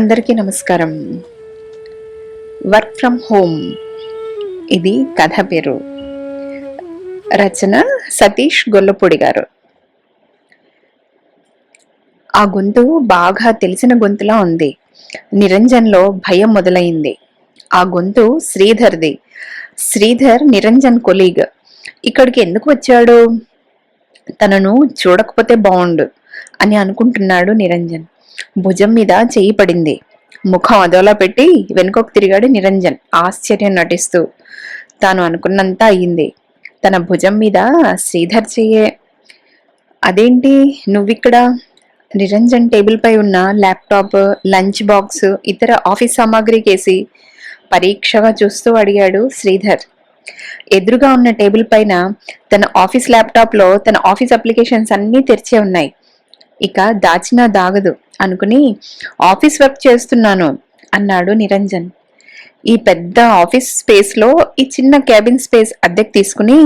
అందరికీ నమస్కారం. Work from home ఇది కథ పేరు. రచన సతీష్ గొల్లపూడి గారు. ఆ గొంతు బాగా తెలిసిన గొంతులా ఉంది. నిరంజన్లో భయం మొదలైంది. ఆ గొంతు శ్రీధర్ది. శ్రీధర్ నిరంజన్ కొలీగ్. ఇక్కడికి ఎందుకు వచ్చాడు? తనను చూడకపోతే బాగుండు అని అనుకుంటున్నాడు నిరంజన్. భుజం మీద చెయ్యి పడింది. ముఖం అదోలా పెట్టి వెనుకకు తిరిగాడు నిరంజన్. ఆశ్చర్యం నటిస్తూ. తాను అనుకున్నంత అయ్యింది. తన భుజం మీద శ్రీధర్ చెయ్యే. అదేంటి? నువ్విక్కడ నిరంజన్ టేబుల్ పై ఉన్న ల్యాప్టాప్ లంచ్ బాక్స్ ఇతర ఆఫీస్ సామాగ్రి కేసి పరీక్షగా చూస్తూ అడిగాడు శ్రీధర్. ఎదురుగా ఉన్న టేబుల్ పైన తన ఆఫీస్ ల్యాప్టాప్లో తన ఆఫీస్ అప్లికేషన్స్ అన్నీ తెరిచే ఉన్నాయి. ఇక దాచినా దాగదు అనుకుని ఆఫీస్ వర్క్ చేస్తున్నాను అన్నాడు నిరంజన్. ఈ పెద్ద ఆఫీస్ స్పేస్లో ఈ చిన్న క్యాబిన్ స్పేస్ అద్దెకు తీసుకుని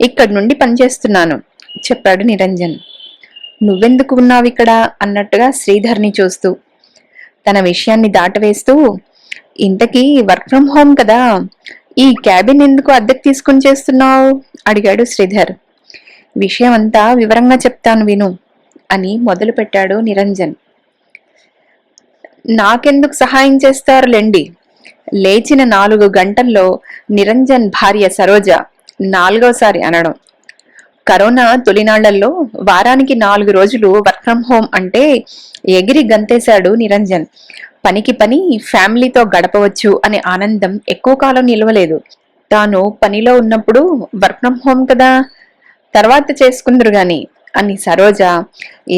ఇక్కడి నుండి పనిచేస్తున్నాను చెప్పాడు నిరంజన్. నువ్వెందుకు ఉన్నావు ఇక్కడ అన్నట్టుగా శ్రీధర్ని చూస్తూ. తన విషయాన్ని దాటవేస్తూ ఇంతకీ వర్క్ ఫ్రమ్ హోమ్ కదా ఈ క్యాబిన్ ఎందుకు అద్దెకు తీసుకుని చేస్తున్నావు? అడిగాడు శ్రీధర్. విషయం అంతా వివరంగా చెప్తాను విను. అని మొదలుపెట్టాడు నిరంజన్. నాకెందుకు సహాయం చేస్తారులేండి? లేచిన నాలుగు గంటల్లో నిరంజన్ భార్య సరోజ నాలుగోసారి అనడం. కరోనా తొలినాళ్ళలో వారానికి నాలుగు రోజులు వర్క్ ఫ్రమ్ హోమ్ అంటే ఎగిరి గంతేశాడు నిరంజన్. పనికి పని ఫ్యామిలీతో గడపవచ్చు అనే ఆనందం ఎక్కువ కాలం నిలవలేదు. తాను పనిలో ఉన్నప్పుడు వర్క్ ఫ్రమ్ హోమ్ కదా? తర్వాత చేసుకుందరు కానీ అని సరోజ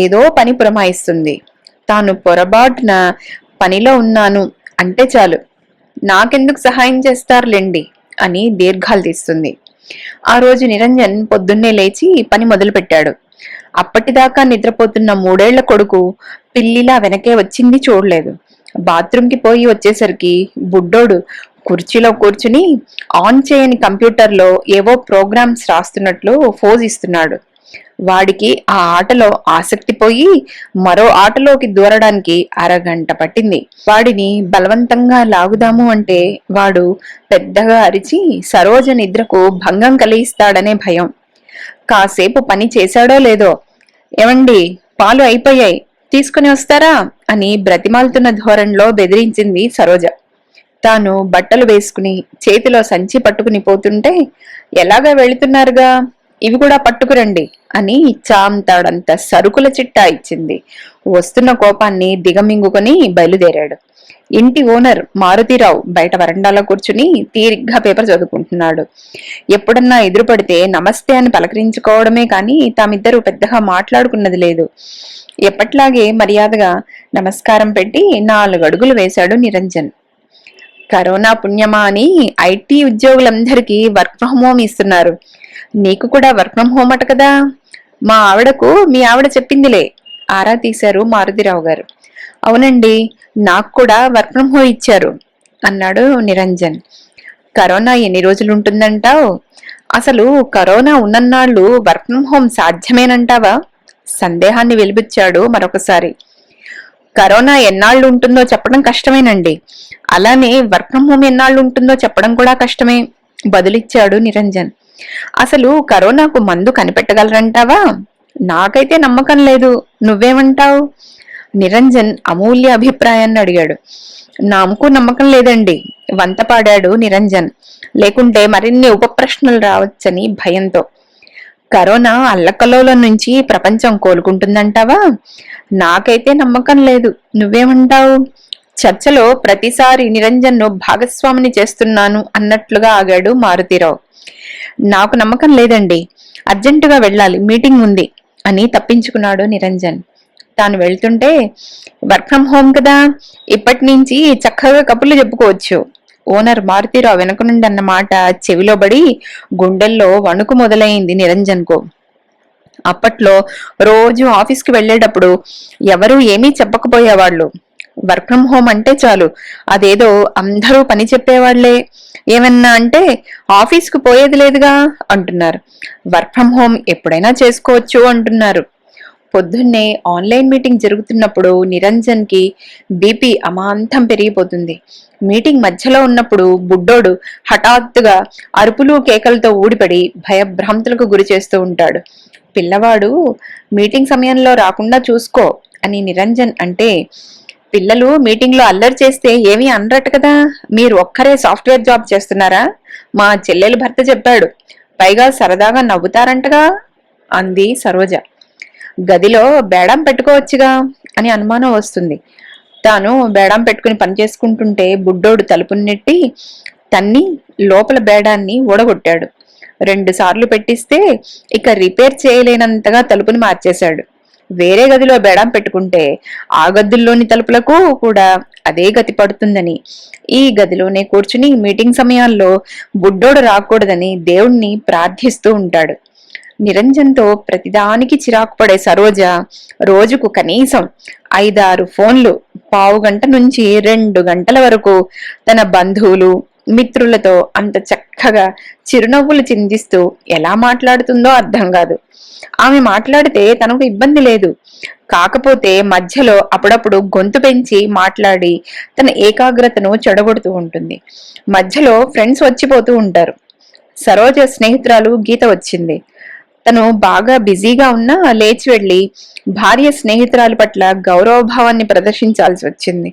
ఏదో పని పురమాయిస్తుంది. తాను పొరపాటున పనిలో ఉన్నాను అంటే చాలు. నాకెందుకు సహాయం చేస్తారులేండి అని దీర్ఘాలు తీస్తుంది. ఆ రోజు నిరంజన్ పొద్దున్నే లేచి పని మొదలుపెట్టాడు. అప్పటిదాకా నిద్రపోతున్న మూడేళ్ళ కొడుకు పిల్లిలా వెనకే వచ్చింది చూడలేదు. బాత్రూంకి పోయి వచ్చేసరికి బుడ్డోడు కుర్చీలో కూర్చుని ఆన్ చేయని కంప్యూటర్లో ఏవో ప్రోగ్రామ్స్ రాస్తున్నట్లు ఫోజ్ ఇస్తున్నాడు. వాడికి ఆ ఆటలో ఆసక్తి పోయి మరో ఆటలోకి దూరడానికి అరగంట పట్టింది. వాడిని బలవంతంగా లాగుదాము అంటే వాడు పెద్దగా అరిచి సరోజ నిద్రకు భంగం కలిగిస్తాడనే భయం. కాసేపు పని చేశాడో లేదో? ఏమండి పాలు అయిపోయాయి తీసుకుని వస్తారా? అని బ్రతిమాలుతున్న ధోరణిలో బెదిరించింది సరోజ. తాను బట్టలు వేసుకుని చేతిలో సంచి పట్టుకుని పోతుంటే ఎలాగా వెళుతున్నారుగా? ఇవి కూడా పట్టుకురండి అని చాంతాడంత సరుకుల చిట్టా ఇచ్చింది. వస్తున్న కోపాన్ని దిగమింగుకొని బయలుదేరాడు. ఇంటి ఓనర్ మారుతీరావు బయట వరండాలో కూర్చుని తీరిగ్గా పేపర్ చదువుకుంటున్నాడు. ఎప్పుడన్నా ఎదురుపడితే నమస్తే అని పలకరించుకోవడమే కానీ తామిద్దరూ పెద్దగా మాట్లాడుకున్నది లేదు. ఎప్పట్లాగే మర్యాదగా నమస్కారం పెట్టి నాలుగు అడుగులు వేశాడు నిరంజన్. కరోనా పుణ్యమా అని ఐటీ ఉద్యోగులందరికీ వర్క్ ఫ్రమ్ హోమ్ ఇస్తున్నారు. నీకు కూడా వర్క్ ఫ్రమ్ హోమ్ అట కదా. మా ఆవిడకు మీ ఆవిడ చెప్పిందిలే. ఆరా తీశారు మారుతిరావు గారు. అవునండి నాకు కూడా వర్క్ ఫ్రమ్ హోమ్ ఇచ్చారు అన్నాడు నిరంజన్. కరోనా ఎన్ని రోజులు ఉంటుందంటావు అసలు కరోనా ఉన్నన్నాళ్ళు వర్క్ ఫ్రమ్ హోమ్ సాధ్యమేనంటావా? సందేహాన్ని వెలిబుచ్చాడు మరొకసారి. కరోనా ఎన్నాళ్ళు ఉంటుందో చెప్పడం కష్టమేనండి. అలానే వర్క్ ఫ్రమ్ హోమ్ ఎన్నాళ్ళు ఉంటుందో చెప్పడం కూడా కష్టమే బదులిచ్చాడు నిరంజన్. అసలు కరోనాకు మందు కనిపెట్టగలరంటావా? నాకైతే నమ్మకం లేదు. నువ్వేమంటావు? నిరంజన్ అమూల్య అభిప్రాయాన్ని అడిగాడు. నాకు నమ్మకం లేదండి. వంత పాడాడు నిరంజన్. లేకుంటే మరిన్ని ఉప ప్రశ్నలు రావచ్చని భయంతో. కరోనా అల్లకలోల నుంచి ప్రపంచం కోలుకుంటుందంటావా? నాకైతే నమ్మకం లేదు. నువ్వేమంటావు? చర్చలో ప్రతిసారి నిరంజన్ను భాగస్వామిని చేస్తున్నాను అన్నట్లుగా ఆగాడు మారుతీరావు. నాకు నమ్మకం లేదండి. అర్జెంటుగా వెళ్ళాలి. మీటింగ్ ఉంది. అని తప్పించుకున్నాడు నిరంజన్. తాను వెళ్తుంటే వర్క్ ఫ్రమ్ హోమ్ కదా. ఇప్పటి నుంచి చక్కగా కబుర్లు చెప్పుకోవచ్చు. ఓనర్ మారుతీరావు వెనక నుండి అన్న మాట చెవిలో పడి గుండెల్లో వణుకు మొదలైంది నిరంజన్కు. అప్పట్లో రోజు ఆఫీస్కి వెళ్ళేటప్పుడు ఎవరూ ఏమీ చెప్పకపోయేవాళ్ళు. వర్క్ ఫ్రం హోమ్ అంటే చాలు. అదేదో అందరూ పని చెప్పేవాళ్ళే. ఏమన్నా అంటే ఆఫీస్కు పోయేది లేదుగా అంటున్నారు. వర్క్ ఫ్రమ్ హోమ్ ఎప్పుడైనా చేసుకోవచ్చు అంటున్నారు. పొద్దున్నే ఆన్లైన్ మీటింగ్ జరుగుతున్నప్పుడు నిరంజన్కి బీపీ అమాంతం పెరిగిపోతుంది. మీటింగ్ మధ్యలో ఉన్నప్పుడు బుడ్డోడు హఠాత్తుగా అరుపులు కేకలతో ఊడిపడి భయభ్రాంతులకు గురి చేస్తూ ఉంటాడు. పిల్లవాడు మీటింగ్ సమయంలో రాకుండా చూసుకో అని నిరంజన్ అంటే పిల్లలు మీటింగ్లో అల్లరి చేస్తే ఏమీ అనరట కదా? మీరు ఒక్కరే సాఫ్ట్వేర్ జాబ్ చేస్తున్నారా? మా చెల్లెలు భర్త చెప్పాడు. పైగా సరదాగా నవ్వుతారంటగా అంది సరోజ. గదిలో బేడం పెట్టుకోవచ్చుగా అని అనుమానం వస్తుంది. తాను బేడం పెట్టుకుని పని చేసుకుంటుంటే బుడ్డోడు తలుపుని నెట్టి తన్ని లోపల బేడాన్ని ఊడగొట్టాడు. రెండు సార్లు పెట్టిస్తే ఇక రిపేర్ చేయలేనంతగా తలుపుని మార్చేశాడు. వేరే గదిలో బేడం పెట్టుకుంటే ఆ గదుల్లోని తలుపులకు కూడా అదే గతి పడుతుందని. ఈ గదిలోనే కూర్చుని మీటింగ్ సమయాల్లో బుడ్డోడు రాకూడదని దేవుణ్ణి ప్రార్థిస్తూ ఉంటాడు. నిరంజన్తో ప్రతిదానికి చిరాకు పడే సరోజ రోజుకు కనీసం ఐదారు ఫోన్లు పావు గంట నుంచి రెండు గంటల వరకు తన బంధువులు మిత్రులతో అంత చక్క చక్కగా చిరునవ్వులు చిందిస్తూ ఎలా మాట్లాడుతుందో అర్థం కాదు. ఆమె మాట్లాడితే తనకు ఇబ్బంది లేదు. కాకపోతే మధ్యలో అప్పుడప్పుడు గొంతు పెంచి మాట్లాడి తన ఏకాగ్రతను చెడగొడుతూ ఉంటుంది. మధ్యలో ఫ్రెండ్స్ వచ్చిపోతూ ఉంటారు. సరోజ స్నేహితురాలు గీత వచ్చింది. తను బాగా బిజీగా ఉన్నా లేచి వెళ్ళి భార్య స్నేహితురాలు పట్ల గౌరవభావాన్ని ప్రదర్శించాల్సి వచ్చింది.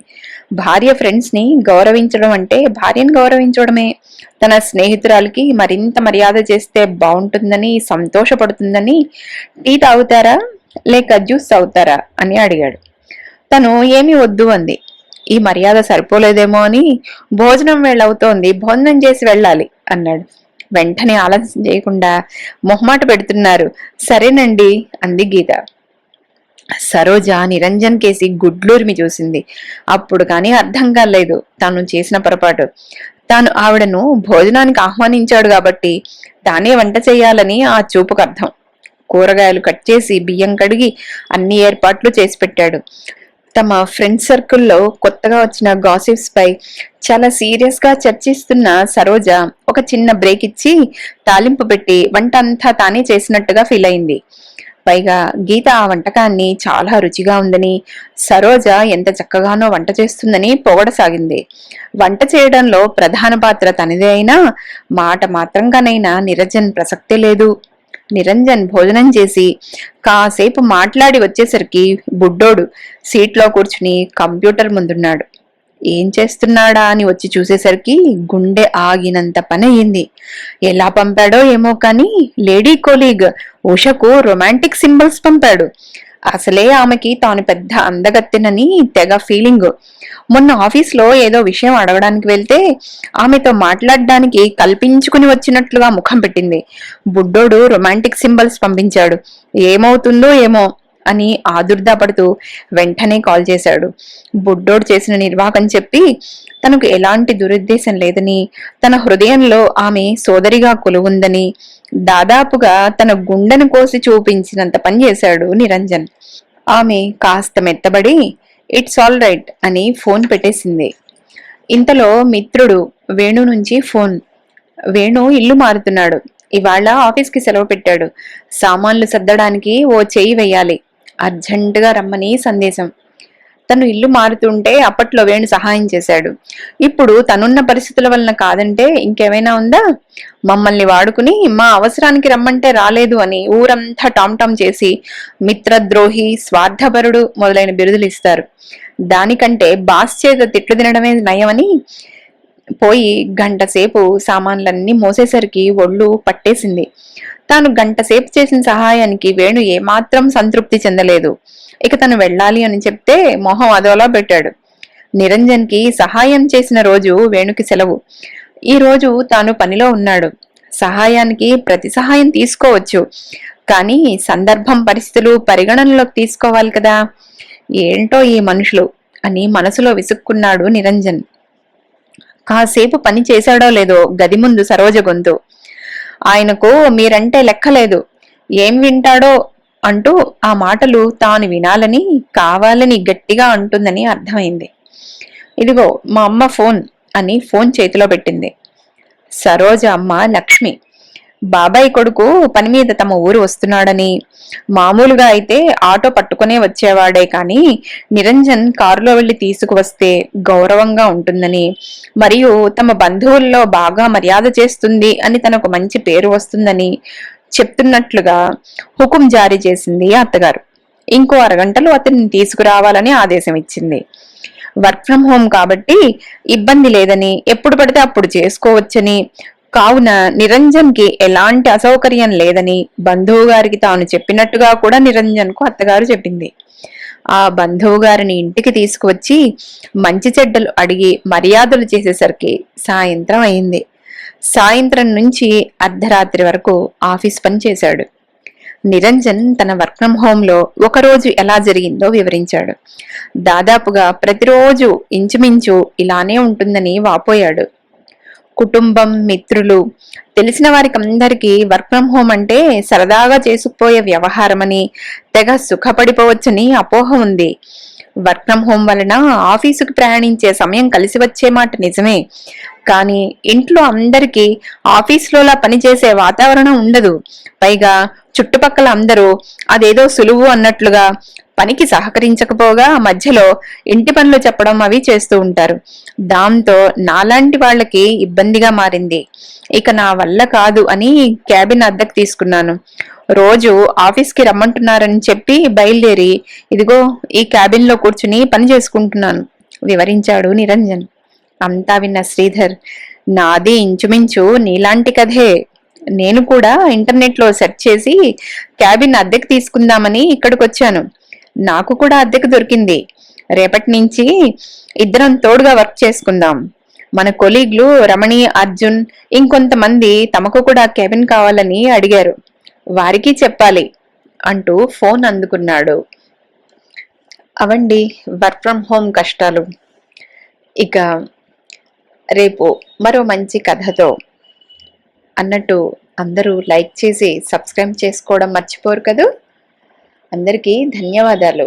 భార్య ఫ్రెండ్స్ని గౌరవించడం అంటే భార్యను గౌరవించడమే. తన స్నేహితురాలకి మరింత మర్యాద చేస్తే బాగుంటుందని సంతోషపడుతుందని టీ తాగుతారా? లేక జ్యూస్ తాగుతారా? అని అడిగాడు. తను ఏమి వద్దు అంది. ఈ మర్యాద సరిపోలేదేమో అని భోజనం వెళ్ళవుతోంది భోజనం చేసి వెళ్ళాలి అన్నాడు. వెంటనే ఆలస్యం చేయకుండా మొహమాట పెడుతున్నారు. సరేనండి అంది గీత. సరోజ నిరంజన్ కేసి గుడ్లూరిమి చూసింది. అప్పుడు కానీ అర్థం కాలేదు తాను చేసిన పొరపాటు. తాను ఆవిడను భోజనానికి ఆహ్వానించాడు కాబట్టి తానే వంట చేయాలని ఆ చూపుకు అర్థం. కూరగాయలు కట్ చేసి బియ్యం కడిగి అన్ని ఏర్పాట్లు చేసి పెట్టాడు. తమ ఫ్రెండ్ సర్కిల్లో కొత్తగా వచ్చిన గాసిప్స్ పై చాలా సీరియస్గా చర్చిస్తున్న సరోజ ఒక చిన్న బ్రేక్ ఇచ్చి తాలింపు పెట్టి వంట అంతా తానే చేసినట్టుగా ఫీల్ అయింది. పైగా గీత ఆ వంటకాన్ని చాలా రుచిగా ఉందని సరోజ ఎంత చక్కగానో వంట చేస్తుందని పొగడసాగింది వంట చేయడంలో ప్రధాన పాత్ర తనదే అయినా మాట మాత్రంగానైనా నిరంజన్ ప్రసక్తే లేదు. నిరంజన్ భోజనం చేసి కాసేపు మాట్లాడి వచ్చేసరికి బుడ్డోడు సీట్లో కూర్చుని కంప్యూటర్ ముందున్నాడు. ఏం చేస్తున్నాడా అని వచ్చి చూసేసరికి గుండె ఆగినంత పని అయింది. ఎలా పంపాడో ఏమో కానీ లేడీ కొలీగ్ ఉషకు రొమాంటిక్ సింబల్స్ పంపాడు. అసలే ఆమెకి తాను పెద్ద అందగత్తెనని తెగ ఫీలింగ్. మొన్న ఆఫీస్లో ఏదో విషయం అడగడానికి వెళ్తే ఆమెతో మాట్లాడడానికి కల్పించుకుని వచ్చినట్లుగా ముఖం పెట్టింది. బుడ్డోడు రొమాంటిక్ సింబల్స్ పంపించాడు. ఏమవుతుందో ఏమో. అని ఆదుర్దాపడుతూ వెంటనే కాల్ చేశాడు. బుడ్డోడు చేసిన నిర్వాహకం చెప్పి తనకు ఎలాంటి దురుద్దేశం లేదని తన హృదయంలో ఆమె సోదరిగా కొలువుందని దాదాపుగా తన గుండెను కోసి చూపించినంత పని చేశాడు నిరంజన్. ఆమె కాస్త మెత్తబడి ఇట్స్ ఆల్ రైట్ అని ఫోన్ పెట్టేసింది. ఇంతలో మిత్రుడు వేణు నుంచి ఫోన్ వేణు ఇల్లు మారుతున్నాడు. ఇవాళ ఆఫీస్కి సెలవు పెట్టాడు. సామాన్లు సర్దడానికి ఓ చెయ్యి వెయ్యాలి అర్జెంటుగా రమ్మని సందేశం. తను ఇల్లు మారుతుంటే అప్పట్లో వేణు సహాయం చేశాడు. ఇప్పుడు తనున్న పరిస్థితుల వలన కాదంటే ఇంకేమైనా ఉందా? మమ్మల్ని వాడుకుని మా అవసరానికి రమ్మంటే రాలేదు అని ఊరంతా టామ్టామ్ చేసి మిత్రద్రోహి స్వార్థపరుడు మొదలైన బిరుదులు ఇస్తారు. దానికంటే బాస్ చేత తిట్లు తినడమే నయమని పోయి గంట సేపు సామాన్లన్నీ మోసేసరికి ఒళ్ళు పట్టేసింది. తాను గంటసేపు చేసిన సహాయానికి వేణు ఏమాత్రం సంతృప్తి చెందలేదు. ఇక తను వెళ్ళాలి అని చెప్తే మొహం అదోలా పెట్టాడు. నిరంజన్కి సహాయం చేసిన రోజు వేణుకి సెలవు. ఈ రోజు తాను పనిలో ఉన్నాడు. సహాయానికి ప్రతి సహాయం తీసుకోవచ్చు. కానీ సందర్భం పరిస్థితులు పరిగణనలోకి తీసుకోవాలి కదా. ఏంటో ఈ మనుషులు అని మనసులో విసుక్కున్నాడు నిరంజన్. కాసేపు పని చేశాడో లేదో గది ముందు సరోజ గొంతు. ఆయనకు మీరంటే లెక్కలేదు. ఏం వింటాడో అంటూ ఆ మాటలు తాను వినాలని కావాలని గట్టిగా అంటుందని అర్థమైంది. ఇదిగో మా అమ్మ ఫోన్ అని ఫోన్ చేతిలో పెట్టింది. సరోజ అమ్మ లక్ష్మి బాబాయ్ కొడుకు పని మీద తమ ఊరు వస్తున్నాడని. మామూలుగా అయితే ఆటో పట్టుకునే వచ్చేవాడే కానీ నిరంజన్ కారులో వెళ్ళి తీసుకువస్తే గౌరవంగా ఉంటుందని. మరియు తమ బంధువుల్లో బాగా మర్యాద చేస్తుంది అని తనకు మంచి పేరు వస్తుందని చెప్తున్నట్లుగా హుకుం జారీ చేసింది అత్తగారు. ఇంకో అరగంటలో అతన్ని తీసుకురావాలని ఆదేశం ఇచ్చింది. వర్క్ ఫ్రం హోమ్ కాబట్టి ఇబ్బంది లేదని ఎప్పుడు పడితే అప్పుడు చేసుకోవచ్చని కావున నిరంజన్కి ఎలాంటి అసౌకర్యం లేదని బంధువు గారికి తాను చెప్పినట్టుగా కూడా నిరంజన్కు అత్తగారు చెప్పింది. ఆ బంధువు గారిని ఇంటికి తీసుకువచ్చి మంచి చెడ్డలు అడిగి మర్యాదలు చేసేసరికి సాయంత్రం అయింది. సాయంత్రం నుంచి అర్ధరాత్రి వరకు ఆఫీస్ పని చేశాడు. నిరంజన్ తన వర్క్ ఫ్రమ్ హోమ్ ఒకరోజు ఎలా జరిగిందో వివరించాడు. దాదాపుగా ప్రతిరోజు ఇంచుమించు ఇలానే ఉంటుందని వాపోయాడు. కుటుంబం మిత్రులు. తెలిసిన వారికి అందరికీ వర్క్ ఫ్రం హోమ్ అంటే సరదాగా చేసుకుపోయే వ్యవహారమని తెగ సుఖపడిపోవచ్చని అపోహ ఉంది. వర్క్ ఫ్రం హోమ్ వలన ఆఫీసుకు ప్రయాణించే సమయం కలిసి వచ్చే మాట నిజమే. కానీ ఇంట్లో అందరికీ ఆఫీస్లోలా పనిచేసే వాతావరణం ఉండదు. పైగా చుట్టుపక్కల అందరూ అదేదో సులువు అన్నట్లుగా పనికి సహకరించకపోగా మధ్యలో ఇంటి పనులు చెప్పడం అవి చేస్తూ ఉంటారు. దాంతో నాలాంటి వాళ్ళకి ఇబ్బందిగా మారింది. ఇక నా వల్ల కాదు అని క్యాబిన్ అద్దెకు తీసుకున్నాను. రోజు ఆఫీస్కి రమ్మంటున్నారని చెప్పి బయలుదేరి ఇదిగో ఈ క్యాబిన్లో కూర్చుని పని చేసుకుంటున్నాను వివరించాడు నిరంజన్. అంతా విన్న శ్రీధర్ నాది ఇంచుమించు నీలాంటి కథే. నేను కూడా ఇంటర్నెట్లో సెర్చ్ చేసి క్యాబిన్ అద్దెకు తీసుకుందామని ఇక్కడికి వచ్చాను నాకు కూడా అద్దెకు దొరికింది. రేపటి నుంచి ఇద్దరం తోడుగా వర్క్ చేసుకుందాం. మన కొలీగ్లు రమణి అర్జున్ ఇంకొంతమంది తమకు కూడా కెబిన్ కావాలని అడిగారు. వారికి చెప్పాలి అంటూ ఫోన్ అందుకున్నాడు. అవండి వర్క్ ఫ్రమ్ హోమ్ కష్టాలు. ఇక రేపు మరో మంచి కథతో. అన్నట్టు అందరూ లైక్ చేసి సబ్స్క్రైబ్ చేసుకోవడం మర్చిపోరు కదా? అందరికీ ధన్యవాదాలు.